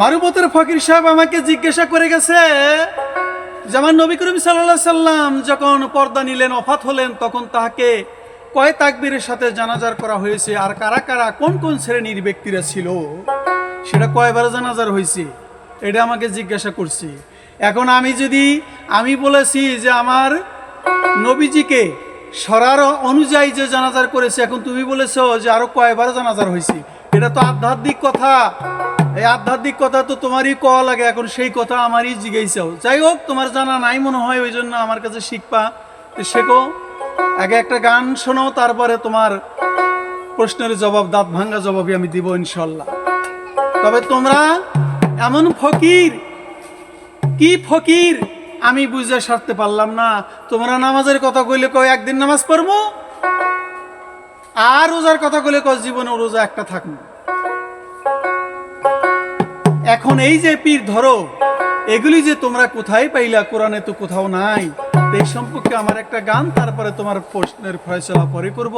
মারুবতের ফকির সাহেব আমাকে জিজ্ঞাসা করে গেছে যেমন নবী করিম সাল্লাহ সাল্লাম যখন পর্দা নিলেন, অফাত হলেন, তখন তাহাকে কয় তাকবীরের সাথে জানাজার করা হয়েছে আর কারা কারা, কোন কোন শ্রেণির ব্যক্তিরা ছিল? সেটা কয়বার জানাজার হয়েছে? এটা আমাকে জিজ্ঞাসা করছি। এখন আমি যদি, আমি বলেছি যে আমার নবীজিকে সরার অনুযায়ী যে জানাজার করেছে, এখন তুমি বলেছ যে আরও কয়বার জানাজার হয়েছে। এটা তো আধ্যাত্মিক কথা। এই আধ্যাত্মিক কথা তো তোমারই কওয়া লাগে, এখন সেই কথা আমারই যাই হোক, তোমার জানা নাই মনে হয়, ওই জন্য আমার কাছে শিখবা। শেখো, আগে একটা গান শোনো, তারপরে তোমার প্রশ্নের জবাব, দাঁত ভাঙ্গা জবাবই আমি দিব, ইনশাল্লাহ। তবে তোমরা এমন ফকির, কি ফকির, আমি বুঝে সারতে পারলাম না। তোমরা নামাজের কথা কইলে কয়, একদিন নামাজ পড়ব? আর রোজার কথা কইলে কয়, জীবনে রোজা একটা থাকব। এখন এই যে পীর, ধরো, এগুলি যে তোমরা কোথায় পাইলা, কোরআনে তো কোথাও নাই এই সম্পর্কে আমার একটা গান, তারপরে তোমার প্রশ্নের ফয়সলা পরে করব।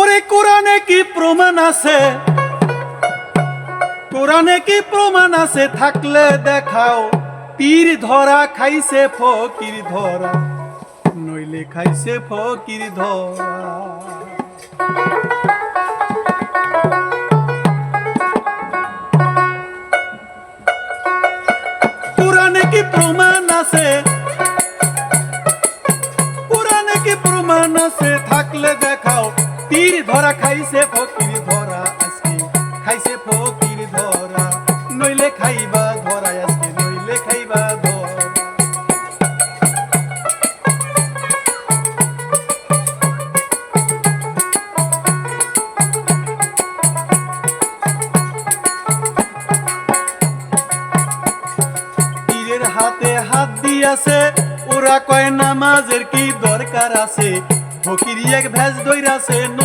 ওরে, কোরআনে কি প্রমাণ আছে? কোরআনে কি প্রমাণ আছে? থাকলে দেখাও। পীর ধরা খাইছে ফকির ধরা, নইলে খাইছে ফকির ধরা। প্রমাণ আছে। প্রমাণ থাকলে দেখাও। তীর ধরা খাইছে ফকির। আছে ফকির এক ভেজ দইরাছে নবীর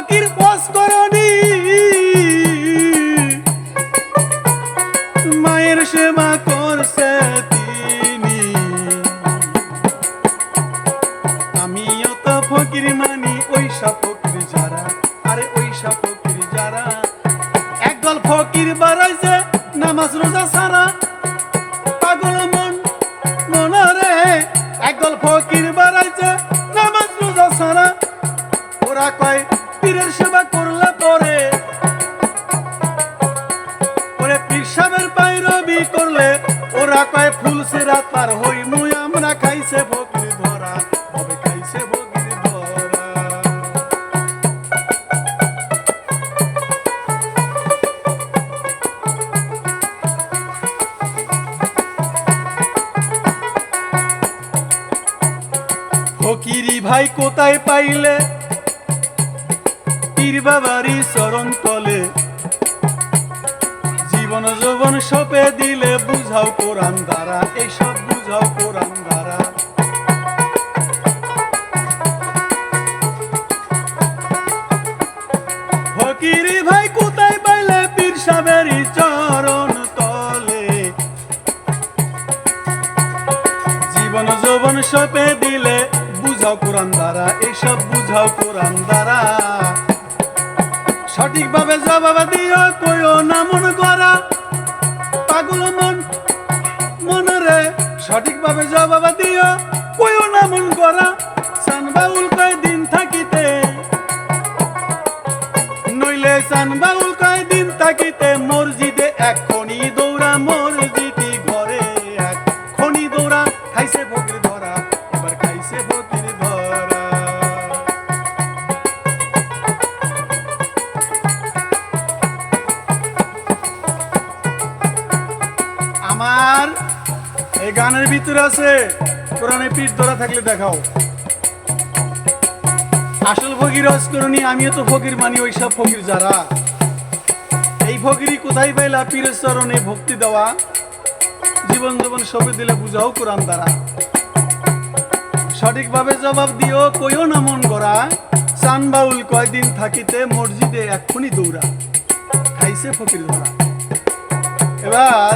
আসল পোষ অজকরণী মায়ের সেবা করছে ওরা কয় ফুল সেরা হই মুই আমরা খাইছে ফকির ধরা হবে খাইছে ফকির ধরা। ফকিরি ভাই কোথায় পাইলে? পীর বাবারি ফকির ভাই কোথায় পাইলে পীর সাহেব? আছে, কোরআনে পিঠ ধরা থাকলে দেখাও। আসল ফকির করণী আমিও তো ফকির মানি, ওইসব ফকির যারা। এই ফকিরি কোথায় পাইলা পীরের চরণে ভক্তি দেওয়া? জীবন জীবন সবে দিলে বুঝাও কোরআন দ্বারা। সঠিকভাবে জবাব দিও, কইও না মন করা চান বাউল কয়দিন থাকিতে মসজিদে এক্ষুনি দৌড়া। খাইছে ফকির ধরা। এবার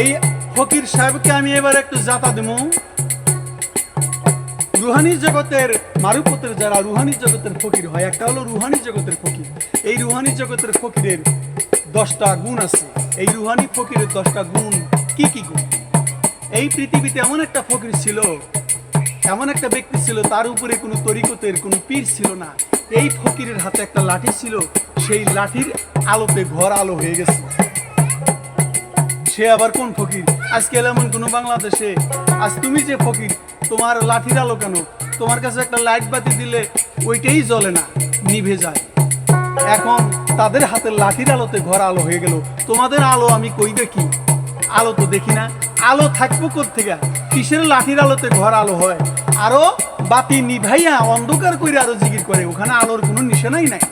এই ফকির সাহেবকে আমি এবার একটু জাতা দেবো। রুহানি জগতের মারুপতের যারা রুহানি জগতের ফকির হয়, একটা হলো রুহানি জগতের ফকির। এই রুহানি জগতের ফকিরের দশটা গুণ আছে। এই রুহানি ফকিরের দশটা গুণ কি কি গুণ? এই পৃথিবীতে এমন একটা ফকির ছিল, এমন একটা ব্যক্তি ছিল, তার উপরে কোনো তরিকতের, কোনো পীর ছিল না। এই ফকিরের হাতে একটা লাঠি ছিল, সেই লাঠির আলোতে ঘর আলো হয়ে গেছে। সে আবার কোন ফকির? আজকে এমন কোনো বাংলাদেশে? আজ তুমি যে ফকির, তোমার লাঠির আলো কেন? তোমার কাছে একটা লাইট বাতি দিলে ওইটাই জ্বলে না, নিভে যায়। এখন তাদের হাতের লাঠির আলোতে ঘর আলো হয়ে গেল। তোমাদের আলো আমি কই দেখি? আলো তো দেখি না। আলো থাকব থেকে কিসের লাঠির আলোতে ঘর আলো হয়? আরও বাতি নিভাইয়া অন্ধকার করে আরও জিগির করে। ওখানে আলোর কোনো নিশানাই নাই।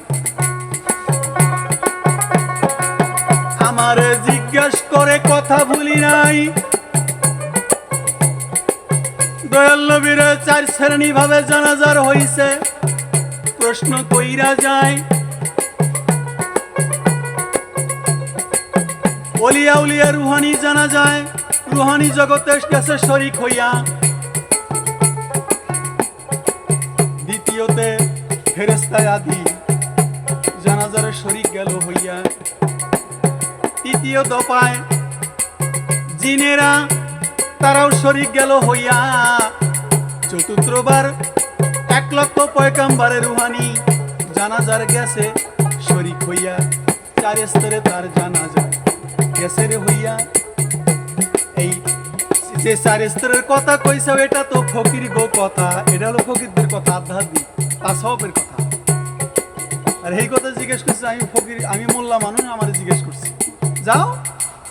আমারে জিজ্ঞাস করে কথা ভুলি নাই। দয়াল নবীর চার শ্রেণি ভাবে জানাজার হইছে। প্রশ্ন কইরা যায়। অলিয়া উলিয়া রুহানি জানা যায়, রুহানি জগতের কাছে শরিক হইয়া। দ্বিতীয়তে ফেরেস্তায় আদি জানাজারে শরিক গেল হইয়া। তৃতীয় দফায়। জিনেরা তারাও শরিক গেল হইয়া। চতুর্থবার এক লক্ষ পয়কাম্বারে রুহানি জানাজার গেছে শরিক হইয়া, চার স্তরে তার জানাজা গেছে রে হইয়া। এই যে চার স্তরের কথা কইছে এটা তো ফকির গো কথা। এটা হলো ফকিরদের কথা, আধ্যাত্মিক তাসবের কথা। আর এই কথা জিজ্ঞেস করছে, আমি ফকির, আমি মোল্লা মানুষ, আমার জিজ্ঞেস করছি। যাও,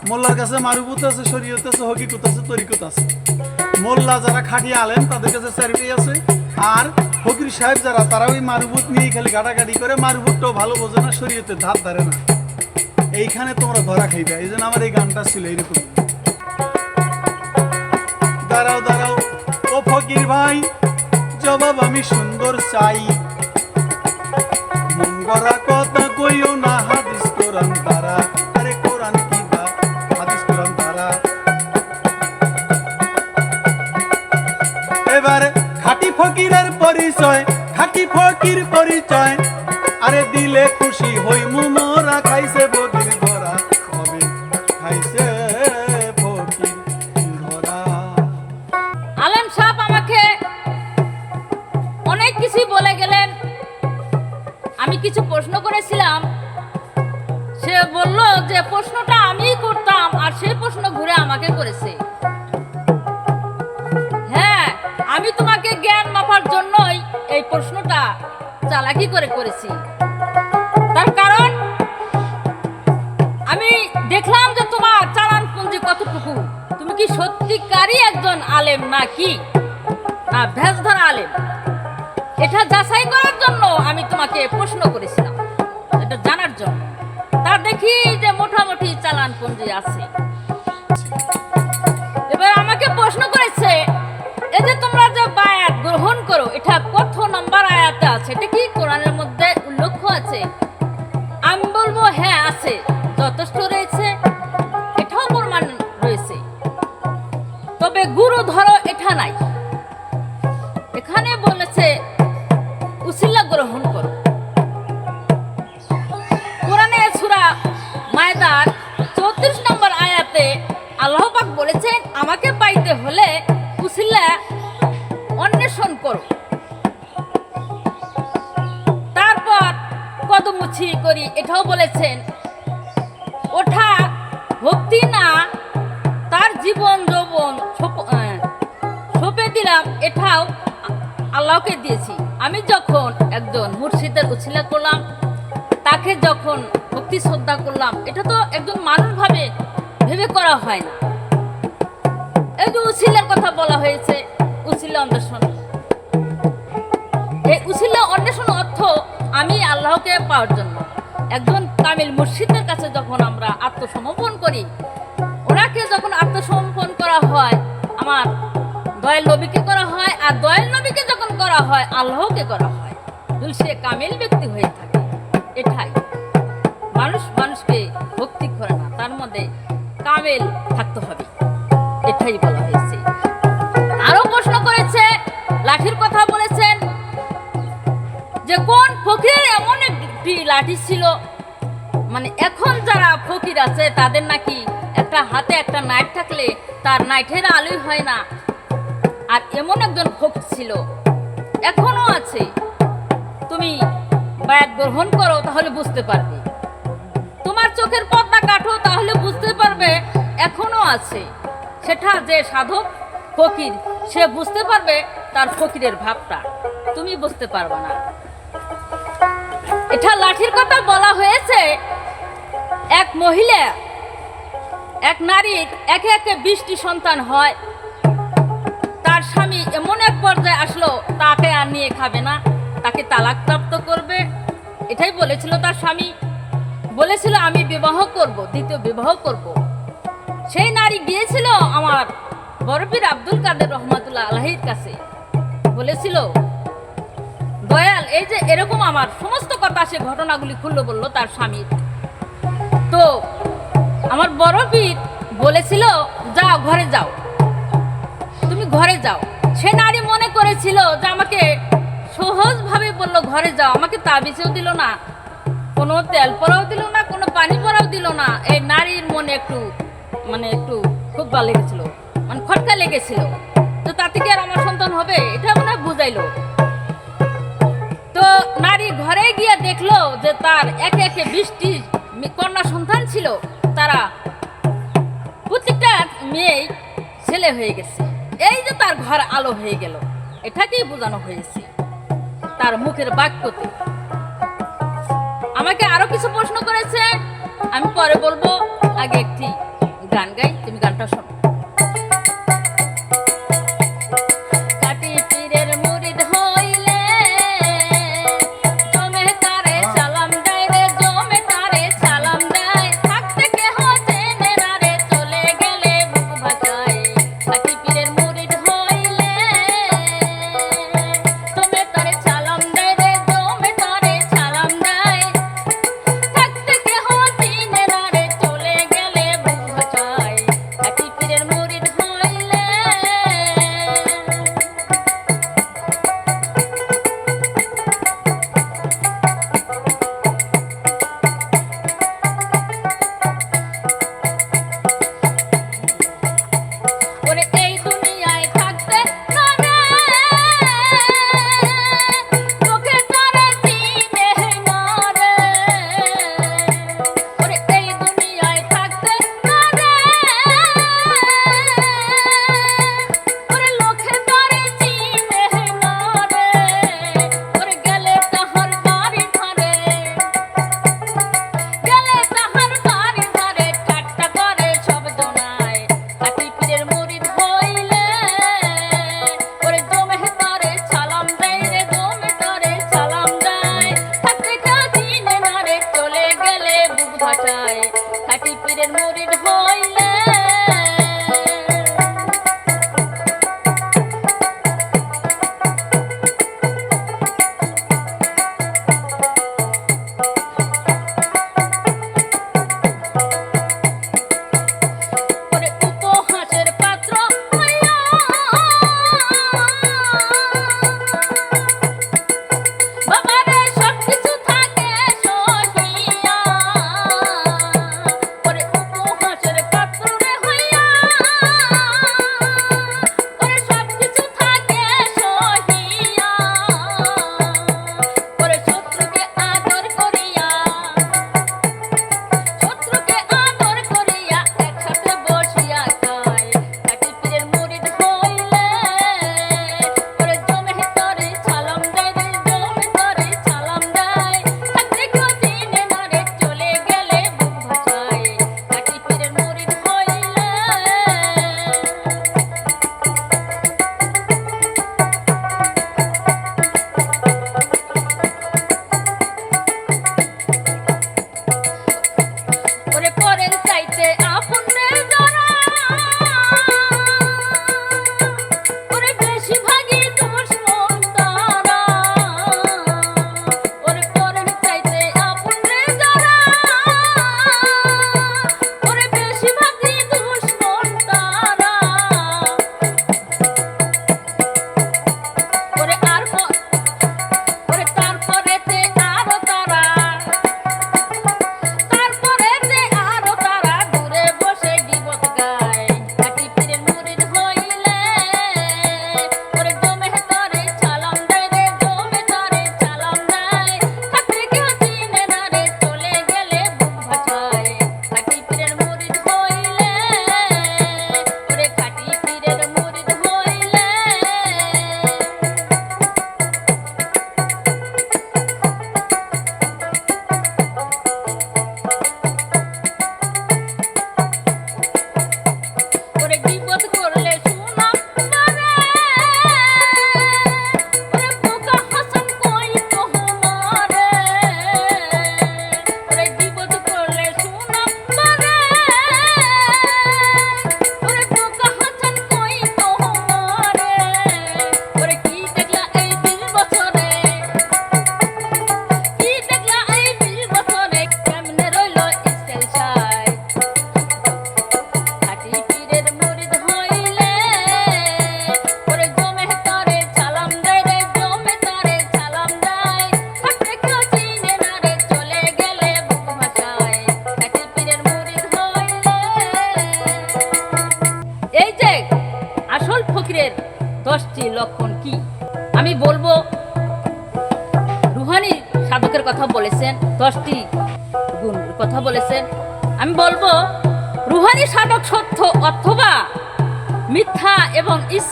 মোল্লার কাছে মারুবুত আছে শরীয়ত আছে হকিকত আছে তরিকত আছে মোল্লা যারা খাটিয়ে আলেন তাদের কাছে স্যারিটাই আছে। আর ফকির সাহেব যারা, তারা ওই মারুবুত নিয়ে খালি গাটাগাটি করে মারুবুতটাও ভালো বোঝে না শরীয়তের ধার ধারে না। এইখানে তোমরা ধরা খাইবে, এই জন্য আমার এই গানটা ছিল এইরকম। দাঁড়াও দাঁড়াও, ও ফকির ভাই, জবাব আমি সুন্দর চাই। মন জন্যই এই প্রশ্নটা চালাকি করে করেছি। তার কারণ, আমি দেখলাম যে তোমার চালান পুঞ্জি কতটুকু। তুমি কি সত্যিকারই একজন আলেম নাকি? না ভেজ আলেম। এটা যাচাই করার জন্য আমি তোমাকে প্রশ্ন করেছিলাম। এটা জানার জন্য। তার দেখি যে মোটামুটি চালান পুঞ্জি আছে। আছে আল্লাহকে দিয়েছি। আমি যখন একজন মুর্শিদের উছিলা করলাম, তাকে যখন ভক্তি শ্রদ্ধা করলাম, এটা তো একজন মানুষ ভাবে করা হয় না। এই যে উছিলের কথা বলা হয়েছে, উছিলা অন্বেষণ। এই উছিলা অন্বেষণ অর্থ আমি আল্লাহকে পাওয়ার জন্য। একজন কামিল মুর্শিদের কাছে যখন আমরা আত্মসমর্পণ করি, ওনাকে যখন আত্মসমর্পণ করা হয়, আমার দয়াল নবীকে করা হয় আর দয়াল নবীকে যখন করা হয়, আল্লাহকে করা হয় সে কামিল ব্যক্তি হয়ে থাকে। এটাই। মানুষ মানুষকে ভক্তি করে না, তার মধ্যে কামেল থাকতে হবে। এটাই বলা হয়েছে। আরও প্রশ্ন করেছে, লাঠির কথা বলেছেন যে, কোন ফকিরের এমন একটি লাঠি ছিল? মানে এখন যারা ফকির আছে, তাদের নাকি একটা হাতে একটা নাইট থাকলে তার নাইটের আলোই হয় না। আর এমন একজন ফকির ছিল। এখনও আছে। তুমি বায়াত গ্রহণ করো, তাহলে বুঝতে পারবে। তোমার চোখের পর্দা কাটো, তাহলে বুঝতে পারবে এখনও আছে। সেটা যে সাধক ফকির, সে বুঝতে পারবে তার ফকিরের ভাবটা। তুমি বুঝতে পারবে না। এটা লাঠির কথা বলা হয়েছে। এক মহিলা, এক নারীর একে একে বৃষ্টি সন্তান হয়। তার স্বামী এমন এক পর্যায়ে আসলো, তাকে আর নিয়ে খাবে না। তাকে তালাক প্রাপ্ত করবে। এটাই বলেছিল তার স্বামী। বলেছিল, আমি বিবাহ করব, দ্বিতীয় বিবাহ করব। সেই নারী গিয়েছিল আমার বরফির আব্দুল কাদের রহমাতুল্লাহ আলাহির কাছে। বলেছিল, দয়াল, এই যে এরকম আমার সমস্ত কথা সে ঘটনাগুলি খুললো বলল তার স্বামীর। তো আমার বরফির বলেছিল, যাও, ঘরে যাও। ঘরে যাও। সে নারী মনে করেছিল যে আমাকে সহজভাবে বলল, ঘরে যাও। আমাকে তাবিজেও দিল না, কোনো তেল পরাও দিল না, কোনো পানি পরাও দিল না। এই নারীর মনে একটু মানে একটু খুব ভালো লেগেছিল মানে খটকা লেগেছিল। তো তাতে কি আর আমার সন্তান হবে? এটা মনে বুঝাইলো। তো নারী ঘরে গিয়ে দেখল যে তার একে একে বৃষ্টি কন্যা সন্তান ছিল। তারা প্রত্যেকটা মেয়েই ছেলে হয়ে গেছে। এই যে তার ঘর আলো হয়ে গেল, এটাকেই বোঝানো হয়েছে। তার মুখের বাক্যতে। আমাকে আরও কিছু প্রশ্ন করেছে আমি পরে বলব, আগে একটি গান গাই, তুমি গানটা শোনো।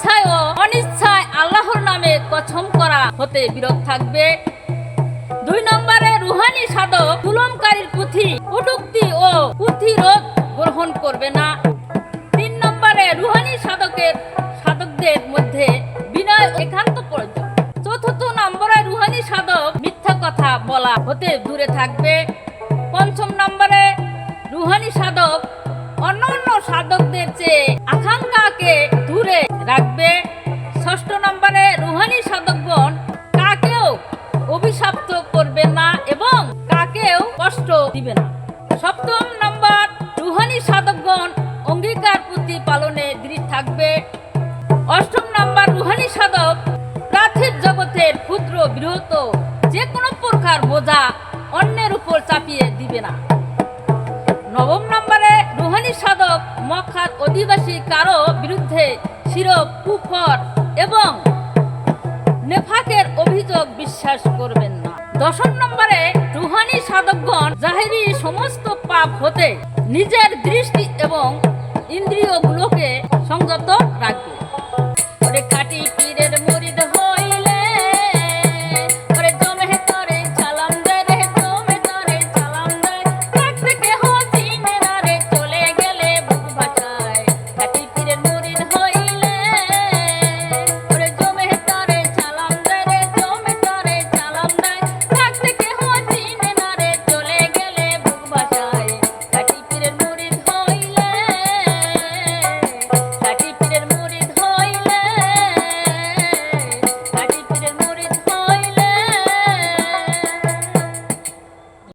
ইচ্ছায় ও অনিচ্ছায় আল্লাহর নামে কছম করা হতে বিরত থাকবে। দুই নম্বরে রুহানি সাধক তুলমকারীর পুঁথি, কটুক্তি ও পুঁথিরোধ গ্রহণ করবে না। তিন নম্বরে রুহানি সাধকের সাধকদের মধ্যে বিনয় একান্ত প্রয়োজন। চতুর্থ নম্বরে রুহানি সাধক মিথ্যা কথা বলা হতে দূরে থাকবে। পঞ্চম নম্বরে রুহানি সাধক অন্য অন্য সাধকদের চেয়ে আকাঙ্ক্ষাকে দূরে রাখবে। ষষ্ঠ নম্বরে রুহানি সাধকগণ কাকেও অভিশপ্ত করবে না এবং কাকেও কষ্ট দিবে না। সপ্তম নম্বর, রুহানি সাধকগণ অঙ্গীকার প্রতি পালনে দৃঢ় থাকবে। অষ্টম নম্বর, রুহানি সাধক প্রাথির জগতের ক্ষুদ্র, বৃহৎ যে কোনো প্রকার বোঝা অন্যের উপর চাপিয়ে দিবে না। নবম নম্বরে, রুহানি সাধক মক্কার অধিবাসী কারও বিরুদ্ধে শিরপ, কুফর এবং নেফাকের অভিযোগ বিশ্বাস করবেন না। দশম নম্বরে রুহানি সাধকগণ জাহেরি সমস্ত পাপ হতে নিজের দৃষ্টি এবং ইন্দ্রিয়গুলোকে সংযত রাখবে।